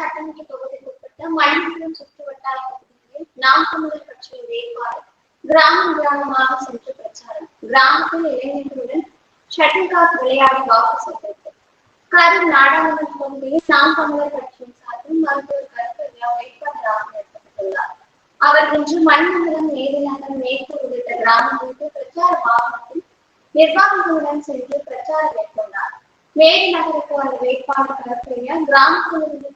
சட்டமன்ற தொகுதிக்குட்பட்ட மணிபுரம் சுற்று வட்டார பகுதிகளில் நாம் தமிழர் கட்சியின் வேட்பாளர் கிராமம் கிராமமாக சென்று பிரச்சாரம். கிராமத்தில் இளைஞர்களுடன் ஷட்டில் காக் விளையாடி வாக்கு செய்தது கரூர் நாடாளுமன்ற தொகுதியில் நாம் தமிழர் கட்சியின் சார்பில் மருத்துவர் கருப்பையா வேட்பாளராக நிறுத்தப்பட்டுள்ளார் அவர் இன்று மணிமங்கலம் நேரிநகர் மேற்கு உள்ளிட்ட கிராமங்களுக்கு பிரச்சார வாகனத்தில் நிர்வாகிகளுடன் சென்று பிரச்சாரம் மேற்கொண்டார். மேரி நகருக்கு வந்த வேட்பாளர் கருப்பையா கிராமத்திலிருந்து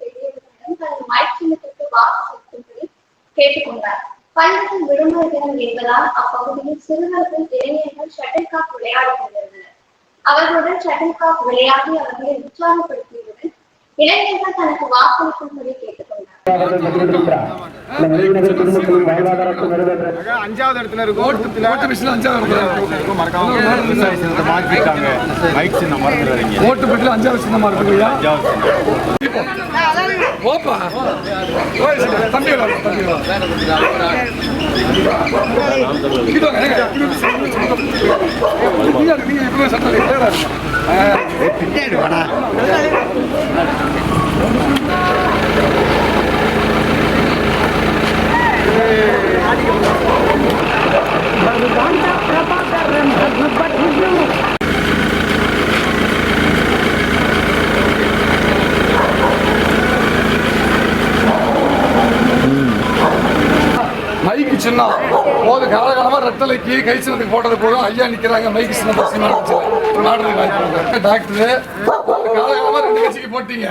மைச்சின்னத்திற்கு வாக்கு செலுத்தும்படி கேட்டுக்கொண்டார். பள்ளிகள் விடுமுறை தினம் என்பதால் அப்பகுதியில் சிறுவர்கள் இளைஞர்கள் ஷட்டில்காக் விளையாடி கொண்டிருந்தனர். அவர்களுடன் ஷட்டில்காக் விளையாடி அவர்களை உற்சாகப்படுத்தியவுடன் இளைஞர்கள் தனக்கு வாக்களிக்கும்படி கேட்டுக்கொண்டார். அஞ்சாவது இடத்துல இருக்கும். மறக்காம மைக் மறந்துடாதீங்க. ஓட்டு பெட்டில் அஞ்சாவது அஞ்சாவது சின்னம். ஓப்பா. ஓய் சார், தம்பி வா, தம்பி சின்னம் போது காலகாலமா ரெட்டலைக்கு கை சின்னத்துக்கு போட்டது போதும் ஐயா நிக்கிறாங்க மைக்கு சின்ன பசிமா நாடுறதுக்கு வாய்ப்பு இருக்கு. டாக்டர் காலகாலமா ரெண்டு கட்சிக்கு போட்டீங்க.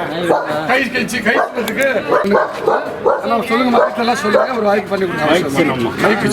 கை கட்சி கை சின்னத்துக்கு. எல்லாம் சொல்லுங்க மக்கள் எல்லாம் சொல்லுங்க. ஒரு வாய்ப்பு பண்ணி கொடுங்க? மைக்கு